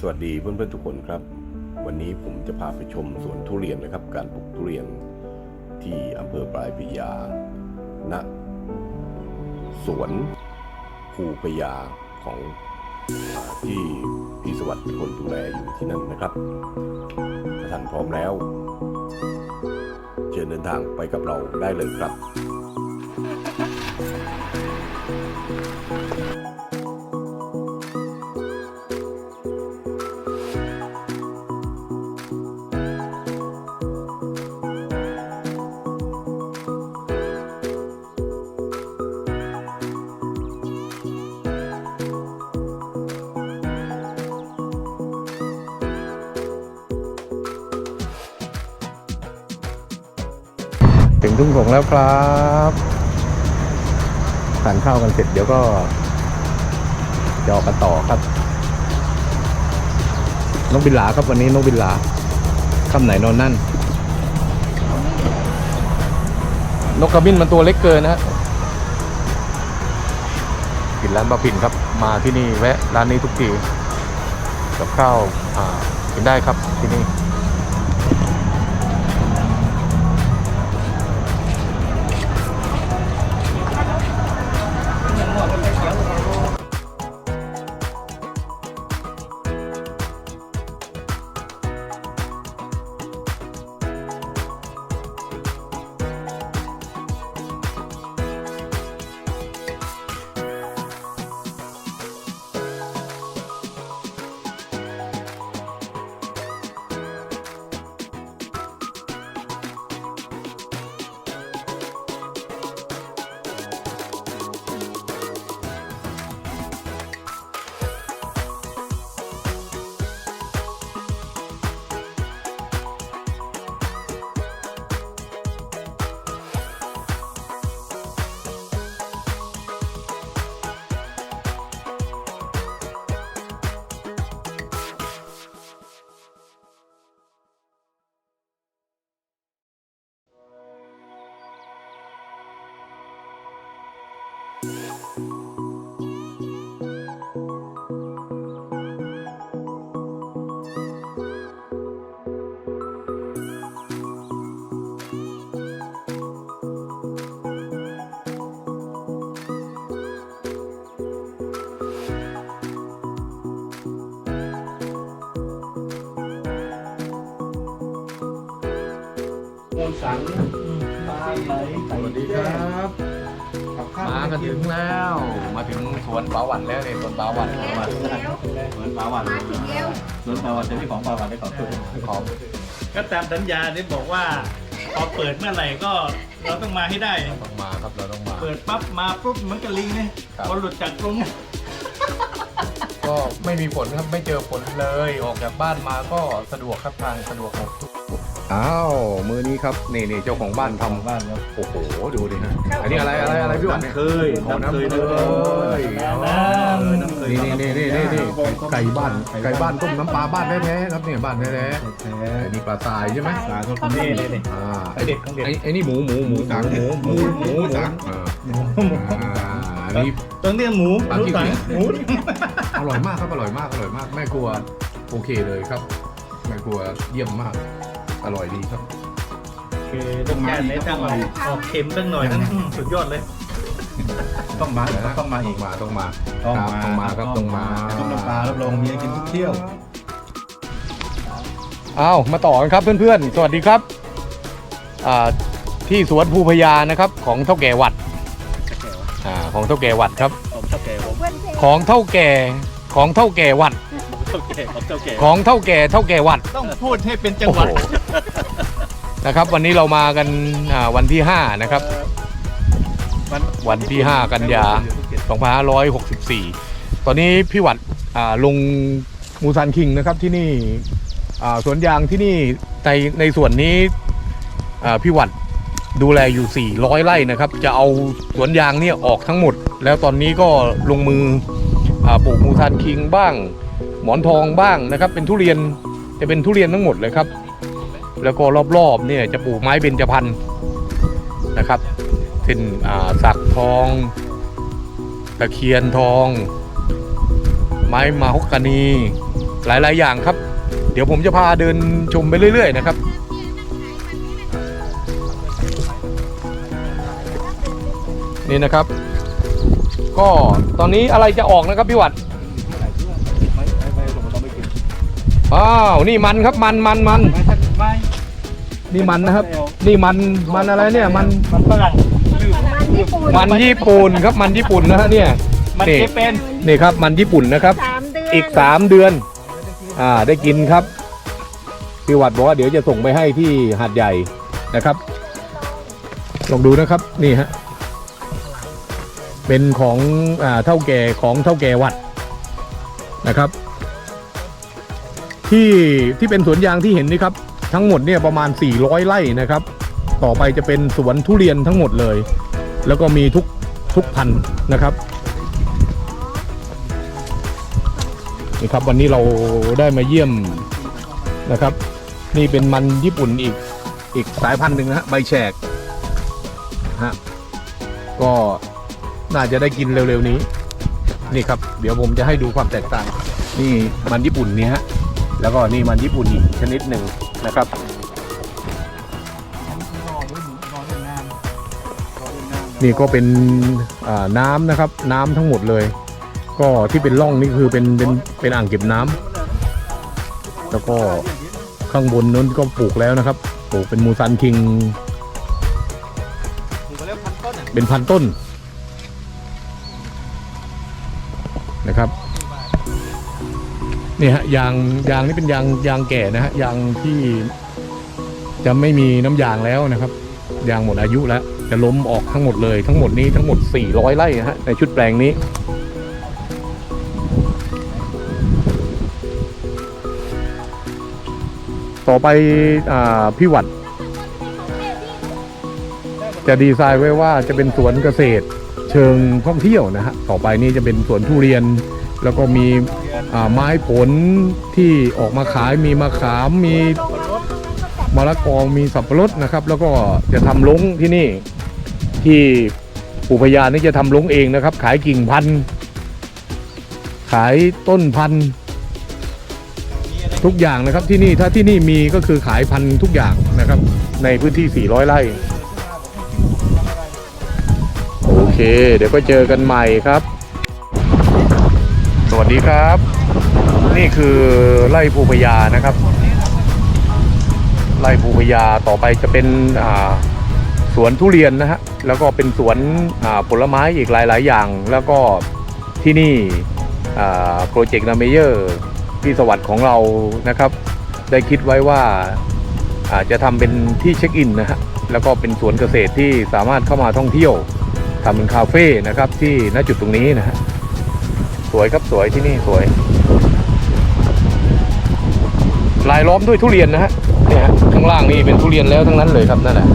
สวัสดีเพื่อนๆทุกคนครับ วันนี้ผมจะพาไปชมสวนทุเรียนนะครับ การปลูกทุเรียนที่อำเภอปลายพระยาณะสวนภูพยาของที่พี่สวัสดิ์เป็นคนดูแลอยู่ที่นั่นนะครับถ้าท่านพร้อมแล้ว เชิญเดินทางไปกับเราได้เลยครับ ถึงทุ่งสงแล้วครับทานข้าวกันเสร็จเดี๋ยวก็จะออกกันต่อครับนกบินหลาครับวันนี้นกบินหลาค่ำไหนนอนนั่น นกกระบินมันตัวเล็กเกินนะฮะกินร้านบะปิ่นครับ มาที่นี่แวะร้านนี้ทุกทีกับข้าวอ่ากินได้ครับที่นี่ สังปลาไหลไก่ สวัสดีครับ กับข้าว มากันถึงแล้ว มาถึงสวนปลาหวันแล้วเนี่ยสวนปลาหวันแล้วมาถึงแล้วเหมือนปลาหวานมาถึงแล้วสวนปลาหวานจะมีของปลาหวานได้ของตัวของก็ตามสัญญาที่บอกว่าพอเปิดเมื่อไหร่ก็เราต้องมาให้ได้ต้องมาครับเราต้องมา เปิดปั๊บมาปุ๊บเหมันกระลิงเนี่ยครับพอหลุดจากกรงก็ไม่มีฝนครับไม่เจอฝนเลยออกจากบ้านมาก็สะดวกครับทางสะดวกหมดทุก อ้าวมือนี้ครับนี่นี่เจ้าของบ้านทำบ้านครับโอ้โหดูดิฮะอันนี้อะไรอะไรอะไรพี่หวันน้ำเคยโอ้น้ำเคยน้ำเคยน้ำเคยนี่นี่นี่นี่นี่ไก่บ้านไก่บ้านต้มน้ำปลาบ้านแท้ๆครับเนี่ยบ้านแท้แท้ๆอันนี้ปลาทรายใช่ไหมสาธุคุณนี่นี่นี่อ่าไอ้เด็ดของเด็ดไอ้ไอ้นี่หมูหมูหมูสังหมูหมูหมูหมูสังอ่าอ่าอันนี้ตรงเนี้ยหมูปลารู้ขี้สังเกียจหมูอร่อยมากครับอร่อยมากอร่อยมากแม่ครัวโอเคเลยครับแม่ครัวเยี่ยมมาก อร่อยดีครับ คือต้องการในตั้งออกออกเค็มตั้งหน่อยนั่นอืมสุดยอดเลย ต้องมาต้องมาอีก มาต้องมาต้องครับมาต้องมาครับต้องมาต้มน้ำปลารับรองมีให้กินทุกเที่ยว อ้าวมาต่อกันครับเพื่อนๆ สวัสดีครับอ่าที่สวนภูพยานะครับ ของเท่าแก่วัดอ่าของเท่าแก่วัดครับผมเท่าแก่ผมเพื่อนเทของเท่าแก่ของเท่าแก่วัด เท่าแก่ผมเท่าแก่ของเท่าแก่เท่าแก่วัดต้องพูดให้เป็นจังหวัดโอ้โหนะครับ วันนี้เรามากันอ่าวันที่ 5 นะครับวันที่ 5 กันยา 2564 ตอนนี้พี่หวัดอ่าลงมูซานคิงนะครับที่นี่อ่าสวนยางที่นี่ในในส่วนนี้อ่าพี่หวัดดูแลอยู่ 400 ไร่นะครับ จะเอาสวนยางเนี่ยออกทั้งหมด แล้วตอนนี้ก็ลงมืออาปลูกมูซานคิงบ้าง หมอนทองบ้างนะครับ เป็นทุเรียนจะเป็นทุเรียนทั้งหมดเลยครับ แล้วก็รอบๆเนี่ยจะปลูกไม้เบญจพรรณนะครับเช่นสักทอง ตะเคียนทอง ไม้มาฮกกานีหลายๆ อย่างครับ เดี๋ยวผมจะพาเดินชมไปเรื่อย ๆ นะครับนี่นะครับ ก็ตอนนี้อะไรจะออกนะครับพี่หวัด อ้าวนี่มันครับมันมันมันไม่ทันไม่นี่มันนะครับ นี่มันมันอะไรเนี่ยมันมันฝรั่งมันญี่ปุ่นมันญี่ปุ่นครับมันญี่ปุ่นนะฮะเนี่ยมันนี่เจเป็นนี่ครับมันญี่ปุ่นนะครับ สามเดือนอีกสามเดือน อ่าได้กินครับพี่วัดบอกว่าเดี๋ยวจะส่งไปให้ที่หาดใหญ่นะครับ ลองดูนะครับนี่ฮะเป็นของอ่าเท่าแก่ของเท่าแก่วัดนะครับ ที่ที่เป็นสวนยางที่เห็นนี่ครับ ทั้งหมดเนี่ยประมาณ 400 ไร่นะครับ ต่อไปจะเป็นสวนทุเรียนทั้งหมดเลย แล้วก็มีทุกทุกพันธุ์นะครับนี่ครับวันนี้เราได้มาเยี่ยมนะครับ นี่เป็นมันญี่ปุ่นอีกอีกสายพันธุ์หนึ่งนะฮะใบแฉกฮะก็น่าจะได้กินเร็วๆนี้ นี่ครับ เดี๋ยวผมจะให้ดูความแตกต่าง นี่มันญี่ปุ่นนี่ฮะ แล้วก็นี่มันญี่ปุ่นอีกชนิดหนึ่งนะครับนี่ก็เป็นอ่าน้ำนะครับ น้ำทั้งหมดเลย ก็ที่เป็นร่องนี่คือเป็นเป็นเป็นอ่างเก็บน้ำแล้วก็ข้างบนนั้นก็ปลูกแล้วนะครับปลูกเป็นมูซันคิง เป็นพันต้นนะครับ นี่ฮะยางยางนี่เป็นยางยางแก่นะฮะยางที่จะไม่มีน้ำยางแล้วนะครับ ยางหมดอายุแล้ว จะล้มออกทั้งหมดเลยทั้งหมดนี้ทั้งหมด 400ไร่ฮะในชุดแปลงนี้ต่อไปอาพี่หวัด จะดีไซน์ไว้ว่าจะเป็นสวนเกษตรเชิงท่องเที่ยวนะฮะต่อไปนี้จะเป็นสวนทุเรียน แล้วก็มี ไม้ผลที่ออกมาขายมีมะขามมีมะละกอมีสับปะรดนะครับ แล้วก็จะทำลงที่นี่ ที่ปู่พญานี่จะทำลงเองนะครับ ขายกิ่งพันธุ์ขายต้นพันธุ์ทุกอย่างนะครับที่นี่ถ้าที่นี่มีก็คือขายพันธุ์ทุกอย่างนะครับ ในพื้นที่ 400 ไร่โอเค เดี๋ยวก็เจอกันใหม่ครับ สวัสดีครับ นี่คือไร่ภูพญานะครับ ไร่ภูพญาต่อไปจะเป็นสวนทุเรียนนะฮะแล้วก็เป็นสวนผลไม้อีกหลาย ๆ อย่าง แล้วก็ที่นี่โปรเจกต์นาเมเยอร์ที่สวัสดิ์ของเรานะครับ ได้คิดไว้ว่าอาจจะทำเป็นที่เช็คอินนะฮะแล้วก็เป็นสวนเกษตรที่สามารถเข้ามาท่องเที่ยวทำเป็นคาเฟ่นะครับที่ณจุดตรงนี้นะฮะ สวยครับสวยที่นี่สวย ลายล้อมด้วยทุเรียนนะฮะเนี่ยฮะข้างล่างนี่เป็นทุเรียนแล้วทั้งนั้นเลยครับนั่นแหละ